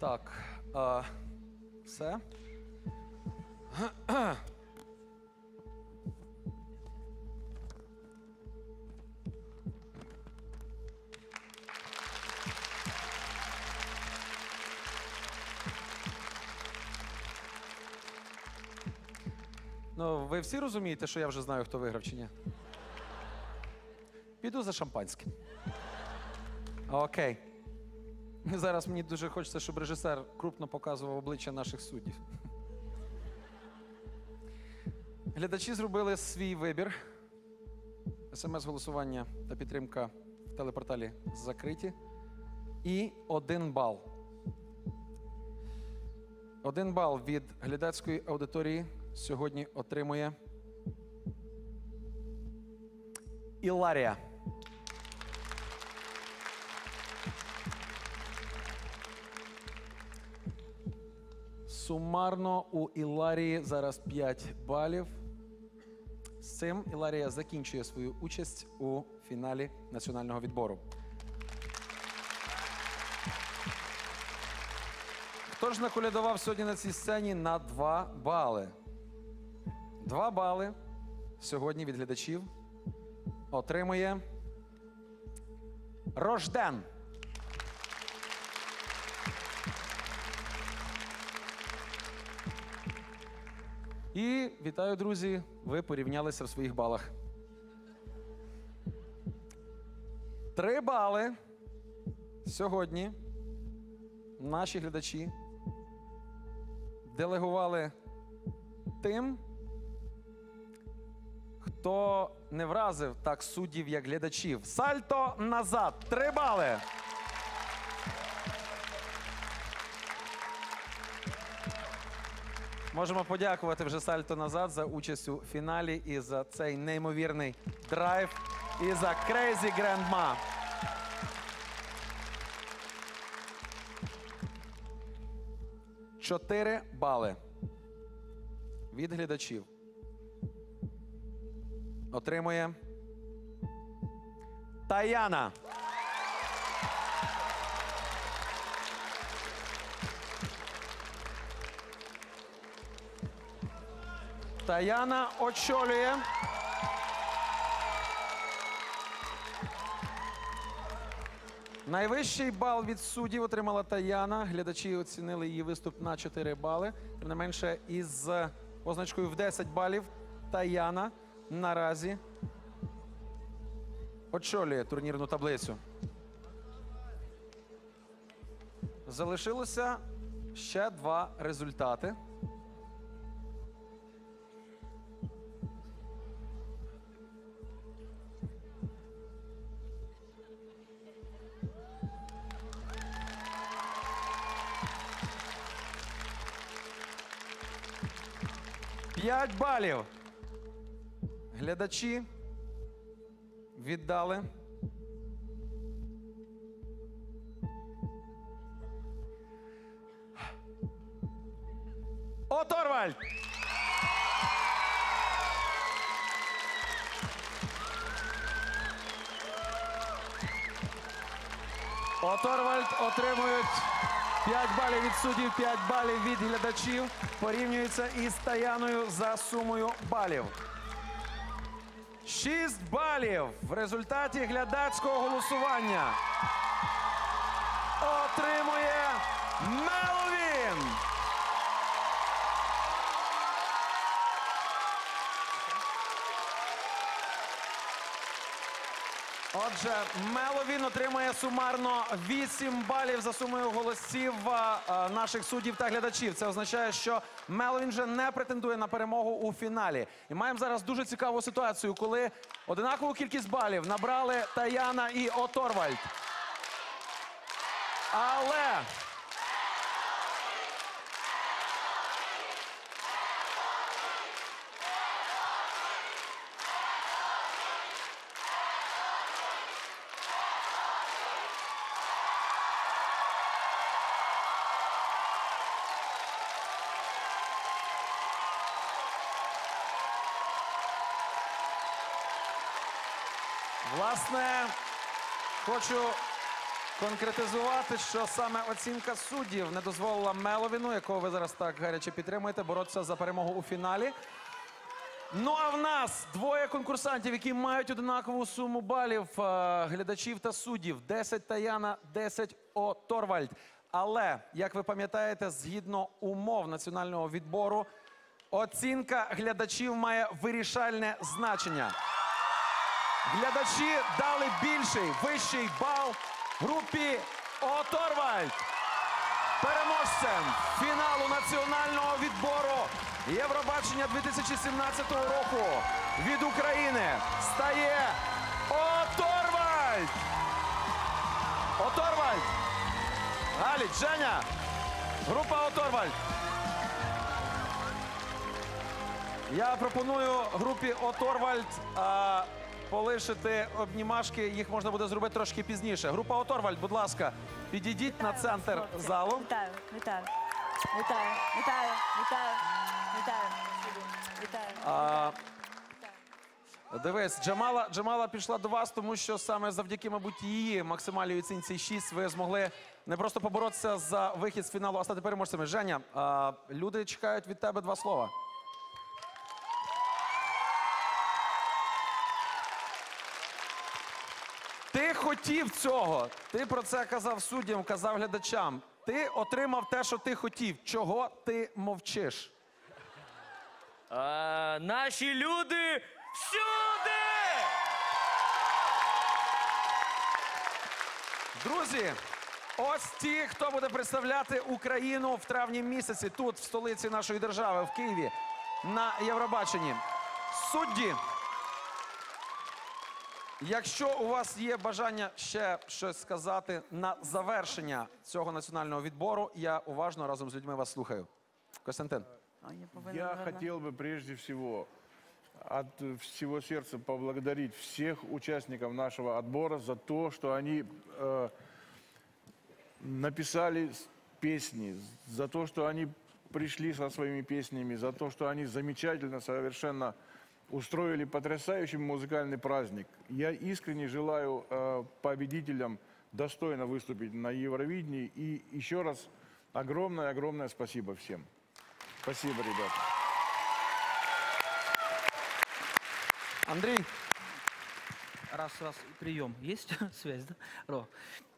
Так. А, все. Ну, ви всі розумієте, що я вже знаю, хто виграв чи ні? Піду за шампанським. Окей. Зараз мені дуже хочеться, щоб режисер крупно показував обличчя наших суддів. Глядачі зробили свій вибір. СМС-голосування та підтримка в телепорталі закриті. І один бал. Один бал від глядацької аудиторії сьогодні отримує Іларія. Сумарно у Іларії зараз 5 балів. З цим Іларія закінчує свою участь у фіналі національного відбору. Хто ж наколядував сьогодні на цій сцені на 2 бали? 2 бали сьогодні від глядачів отримує Рожден. І вітаю, друзі! Ви порівнялися в своїх балах. Три бали сьогодні наші глядачі делегували тим, хто не вразив так суддів, як глядачів. Сальто назад. Три бали. Можемо подякувати вже сальто назад за участь у фіналі і за цей неймовірний драйв, і за Crazy Grandma. Чотири бали від глядачів отримує Таяна. Таяна очолює. Найвищий бал від суддів отримала Таяна. Глядачі оцінили її виступ на 4 бали. Тим не менше, із позначкою в 10 балів Таяна наразі очолює турнірну таблицю. Залишилося ще два результати. П'ять балів. Глядачі віддали. Оторвальд! Оторвальд отримують 5 балів від суддів, 5 балів від глядачів. Порівнюється із Таяною за сумою балів. 6 балів в результаті глядацького голосування. Отримує Меловін. Отже, Меловін отримує сумарно 8 балів за сумою голосів а, а, наших суддів та глядачів. Це означає, що Меловін вже не претендує на перемогу у фіналі. І маємо зараз дуже цікаву ситуацію, коли одинакову кількість балів набрали Таяна і Оторвальд. Але Власне, хочу конкретизувати, що саме оцінка суддів не дозволила Меловіну, якого ви зараз так гаряче підтримуєте, боротися за перемогу у фіналі. Ну а в нас двоє конкурсантів, які мають однакову суму балів е, глядачів та суддів: 10 Таяна, 10 О Торвальд. Але як ви пам'ятаєте, згідно умов національного відбору, оцінка глядачів має вирішальне значення. Глядачі дали більший вищий бал групі О Торвальд. Переможцем фіналу національного відбору Євробачення 2017 року від України стає Оторвальд! Оторвальд! Галіч, Женя! Група Оторвальд! Я пропоную групі Оторвальд а, полишити обнімашки. Їх можна буде зробити трошки пізніше. Група Оторвальд, будь ласка, підійдіть на центр Хлопці, залу. Вітаю, вітаю. Вітаю, вітаю, вітаю, вітаю. Вітаю. А, Дивись, Джамала, Джамала пішла до вас, тому що саме завдяки, мабуть, її максимальній оцінці 6 ви змогли не просто поборотися за вихід з фіналу, а стати переможцями. Женя, а, люди чекають від тебе два слова. Ти хотів цього. Ти про це казав суддям, казав глядачам. Ти отримав те, що ти хотів. Чого ти мовчиш? А, наші люди всюди! Друзі, ось ті, хто буде представляти Україну в травні місяці тут, в столиці нашої держави, в Києві, на Євробаченні. Судді. Якщо у вас є бажання ще щось сказати на завершення цього національного відбору, я уважно разом з людьми вас слухаю. Костянтин. Ой, я повинна, Я наверно. хотел бы прежде всего от э, всего сердца поблагодарить всех участников нашего отбора за то, что они э, написали с- песни, за то, что они пришли со своими песнями, за то, что они замечательно совершенно устроили потрясающий музыкальный праздник. Я искренне желаю э, победителям достойно выступить на Евровидении. И еще раз огромное-огромное спасибо всем. Спасибо, ребята. Андрій, Раз, раз, прием. Есть связь, да? Ро.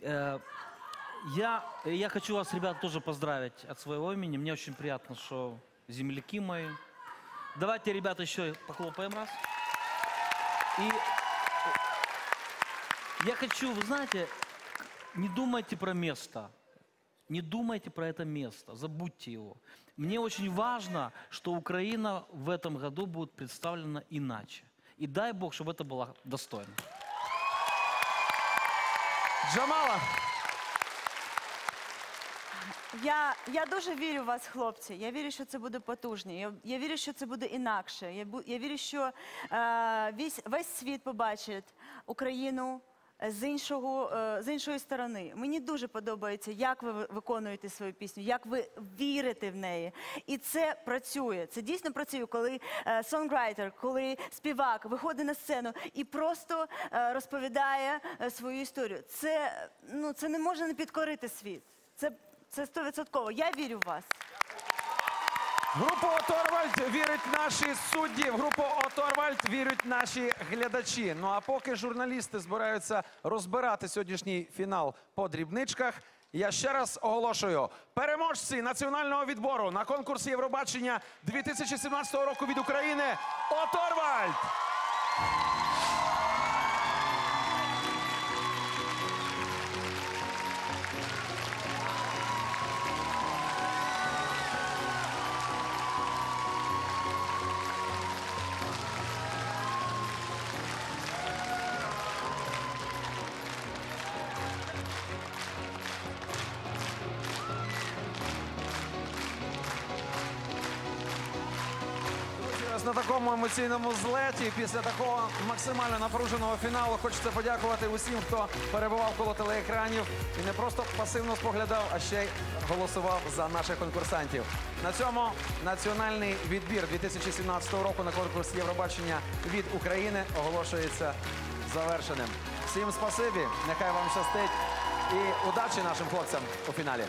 Э, Я, я хочу вас, ребят, тоже поздравить от своего имени. Мне очень приятно, что земляки мои. Давайте, ребята, еще похлопаем раз. И э, я хочу, вы знаете, не думайте про место. Не думайте про это место, забудьте его. Мне очень важно, что Украина в этом году будет представлена иначе. И дай Бог, чтобы это было достойно. Джамала. Я, я дуже вірю в вас, хлопці. Я вірю, що це буде потужні. Я, я вірю, що це буде інакше. Я, я вірю, що е, весь, весь світ побачить Україну з, іншого, е, з іншої сторони. Мені дуже подобається, як ви ви- виконуєте свою пісню, як ви вірите в неї. І це працює. Це дійсно працює, коли е, сонграйтер, коли співак виходить на сцену і просто е, розповідає е, свою історію. Це, ну, це не може не підкорити світ. Це це стовідсотково. Я вірю в вас. Групу Оторвальд вірить наші судді. В групу Оторвальд вірять наші глядачі. Ну а поки журналісти збираються розбирати сьогоднішній фінал по дрібничках. Я ще раз оголошую переможці національного відбору на конкурсі Євробачення 2017 року від України Оторвальд. Ось на такому емоційному злеті після такого максимально напруженого фіналу хочеться подякувати усім, хто перебував коло телеекранів і не просто пасивно споглядав, а ще й голосував за наших конкурсантів. На цьому національний відбір 2017 року на конкурс Євробачення від України оголошується завершеним. Всім спасибі, нехай вам щастить. і удачі нашим хлопцям у фіналі.